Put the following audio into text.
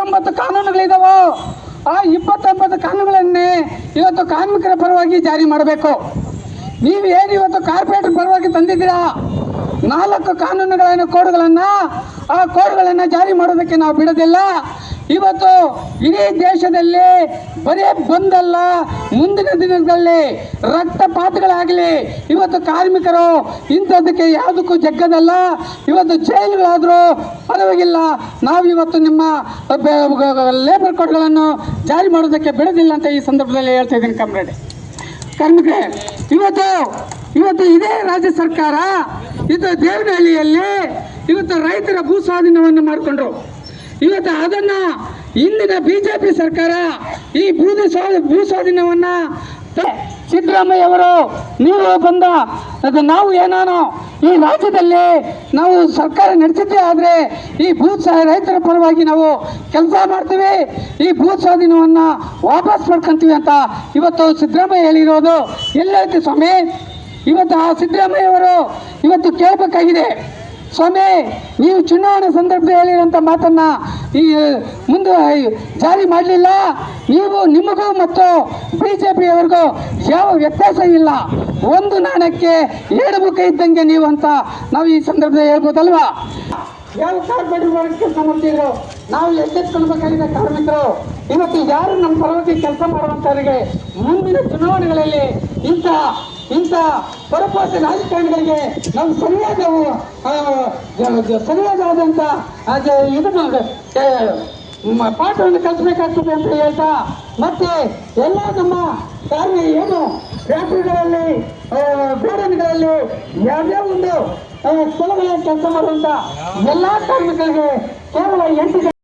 ಇಪ್ಪತ್ತೊಂಬತ್ತು ಕಾನೂನುಗಳಿದಾವ, ಆ ಇಪ್ಪತ್ತೊಂಬತ್ತು ಕಾನೂನುಗಳನ್ನೇ ಇವತ್ತು ಕಾರ್ಮಿಕರ ಪರವಾಗಿ ಜಾರಿ ಮಾಡಬೇಕು. ನೀವು ಏನು ಇವತ್ತು ಕಾರ್ಪೊರೇಟರ್ ಪರವಾಗಿ ತಂದಿದ್ದೀರಾ? ನಾಲ್ಕು ಕಾನೂನುಗಳನ್ನು, ಕೋಡ್ಗಳನ್ನು, ಆ ಕೋಡ್ಗಳನ್ನು ಜಾರಿ ಮಾಡೋದಕ್ಕೆ ನಾವು ಬಿಡೋದಿಲ್ಲ. ಇವತ್ತು ಇಡೀ ದೇಶದಲ್ಲಿ ಬರೀ ಬಂದಲ್ಲ, ಮುಂದಿನ ದಿನಗಳಲ್ಲಿ ರಕ್ತಪಾತಗಳಾಗಲಿ. ಇವತ್ತು ಕಾರ್ಮಿಕರು ಇಂಥದ್ದಕ್ಕೆ ಯಾವುದಕ್ಕೂ ಜಗ್ಗದಲ್ಲ. ಇವತ್ತು ಜೈಲುಗಳಾದರೂ ಪರವಾಗಿಲ್ಲ. ನಾವು ಇವತ್ತು ನಿಮ್ಮ ಲೇಬರ್ ಕೋಡ್ಗಳನ್ನು ಜಾರಿ ಮಾಡೋದಕ್ಕೆ ಬಿಡೋದಿಲ್ಲ ಅಂತ ಈ ಸಂದರ್ಭದಲ್ಲಿ ಹೇಳ್ತಾ ಇದ್ದೀನಿ ಕಮ್ರೇಡ್. ಕಾರ್ಮಿಕರೇ, ಇವತ್ತು ಇವತ್ತು ಇದೇ ರಾಜ್ಯ ಸರ್ಕಾರ, ಇದು ದೇವನಹಳ್ಳಿಯಲ್ಲಿ ಇವತ್ತು ರೈತರ ಭೂ ಸ್ವಾಧೀನವನ್ನು ಮಾಡಿಕೊಂಡ್ರು. ಇವತ್ತು ಅದನ್ನ ಇಂದಿನ ಬಿಜೆಪಿ ಸರ್ಕಾರ ಈ ಭೂ ಸ್ವಾ ಭೂ ಸ್ವಾಧೀನವನ್ನು ತ- ಸಿದ್ದರಾಮಯ್ಯ ಅವರು ನೀವು ಬಂದ, ಅದು ನಾವು ಏನಾನೋ ಈ ರಾಜ್ಯದಲ್ಲಿ ನಾವು ಸರ್ಕಾರ ನಡೆಸಿದ್ದೇ ಆದರೆ ಈ ಭೂ ರೈತರ ಪರವಾಗಿ ನಾವು ಕೆಲಸ ಮಾಡ್ತೀವಿ, ಈ ಭೂ ಸ್ವಾಧೀನವನ್ನು ವಾಪಸ್ ಮಾಡ್ಕೊಂತೀವಿ ಅಂತ ಇವತ್ತು ಸಿದ್ದರಾಮಯ್ಯ ಹೇಳಿರೋದು ಎಲ್ಲೈತೆ ಸ್ವಾಮಿ? ಇವತ್ತು ಆ ಸಿದ್ದರಾಮಯ್ಯ ಅವರು ಇವತ್ತು ಕೇಳಬೇಕಾಗಿದೆ. ಸ್ವಾಮಿ, ನೀವು ಚುನಾವಣೆ ಸಂದರ್ಭದಲ್ಲಿ ಹೇಳಿರೋಂಥ ಮಾತನ್ನ ಈ ಮುಂದೆ ಜಾರಿ ಮಾಡಲಿಲ್ಲ. ನೀವು, ನಿಮಗೂ ಮತ್ತು ಬಿ ಜೆ ಯಾವ ವ್ಯತ್ಯಾಸ ಇಲ್ಲ. ಒಂದು ನಾಣಕ್ಕೆ ಎರಡು ಮುಖ ಇದ್ದಂಗೆ ನೀವು ಅಂತ ನಾವು ಈ ಸಂದರ್ಭದಲ್ಲಿ ಹೇಳ್ಬೋದಲ್ವಾ? ಯಾವ ಕಾರ್ಪೊರೇಟ್ ಕೆಲಸ ಮಾಡ್ತಿದ್ರು? ನಾವು ಎಚ್ಚೆತ್ಕೊಳ್ಬೇಕಾಗಿದೆ ಕಾರ್ಮಿಕರು. ಇವತ್ತು ಯಾರು ನಮ್ಮ ಪರವಾಗಿ ಕೆಲಸ ಮಾಡುವಂತವರಿಗೆ ಮುಂದಿನ ಚುನಾವಣೆಗಳಲ್ಲಿ ಇಂಥ ಇಂಥ ಪರಪಾಸ ರಾಜಕಾರಣಿಗಳಿಗೆ ನಾವು ಸರಿಯಾದ ಸರಿಯಾದಂಥ ಇದನ್ನು ಪಾಠವನ್ನು ಕಲಿಸಬೇಕಾಗ್ತದೆ ಅಂತ ಹೇಳ್ತಾ, ಮತ್ತೆ ಎಲ್ಲ ನಮ್ಮ ಕಾರ್ಯ ಏನು? ಫ್ಯಾಕ್ಟ್ರಿಗಳಲ್ಲಿ ಗೋಡನ್ಗಳಲ್ಲಿ ಯಾವುದೇ ಒಂದು ಕೆಲಸ ಮಾಡುವಂತ ಎಲ್ಲ ಕಾರ್ಮಿಕರಿಗೆ ಕೇವಲ ಎಂಟು